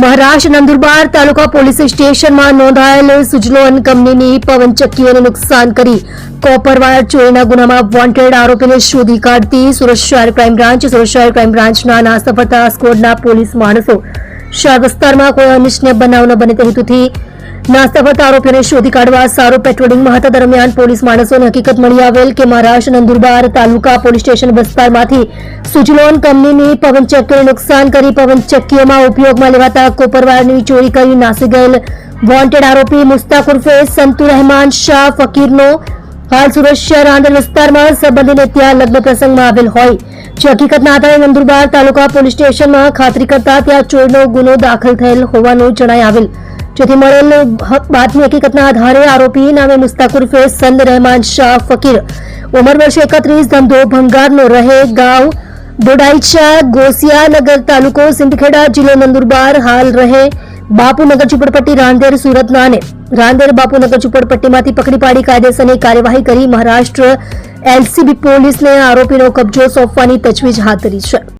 Maharashtra Nandurbar taluka police સ્ટેશનમાં નોંધાયેલ સુજલોન કંપનીની પવનચક્કીઓને નુકસાન કરી. કોપરવાયર ચોરીના ગુનામાં વોન્ટેડ આરોપીને શોધી કાઢતી સુરત શહેર ક્રાઇમ બ્રાન્ચ, સુરત શહેર ક્રાઇમ બ્રાન્ચના નાસ્તા સ્કોડના પોલીસ માણસો. શહેર વિસ્તારમાં કોઈ અનિચ્છનીય બનાવ ન બને તે હેતુથી નાસ્તા ફરતા આરોપીઓને શોધી કાઢવા સારું પેટ્રોલિંગમાં હતા દરમિયાન પોલીસ માણસોને હકીકત મળી આવેલ કે મહારાષ્ટ્ર નંદુરબાર તાલુકા પોલીસ સ્ટેશન વિસ્તારમાંથી સુજલોન કંપનીની પવનચક્કીઓને નુકસાન કરી પવનચક્કીઓમાં ઉપયોગમાં લેવાતા કોપરવારની ચોરી કરી નાસી ગયેલ વોન્ટેડ આરોપી મુસ્તાક ઉર્ફે સંતુ રહેમાન શાહ ફકીરનો હાલ સુરત શહેર આંદર વિસ્તારમાં સંબંધીને ત્યાં લગ્ન પ્રસંગમાં આવેલ હોય. જે હકીકતના આધારે નંદુરબાર તાલુકા પોલીસ સ્ટેશનમાં ખાતરી કરતા ત્યાં ચોરીનો ગુનો દાખલ થયેલ હોવાનું જણાય આવેલ. જેથી મળેલ બાતમી હકીકતના આધારે આરોપી નામે મુસ્તાક ઉર્ફે સંદ રહેમાન શાહ ફકીર ઉંમર વર્ષ એકત્રીસ, ધંધો ભંગારનો રહે ગાંવ બોડાઈચા ગોસિયાનગર તાલુકો સિંદખેડા જિલ્લો નંદુરબાર હાલ રહે બાપુનગર ઝુંપડપટ્ટી, રાંદેર, સુરતના અને રાંદેર બાપુનગર ઝુંપડપટ્ટીમાંથી પકડી પાડી કાયદેસરની કાર્યવાહી કરી મહારાષ્ટ્ર એલસીબી પોલીસને આરોપીનો કબજો સોંપવાની તજવીજ હાથ ધરી છે.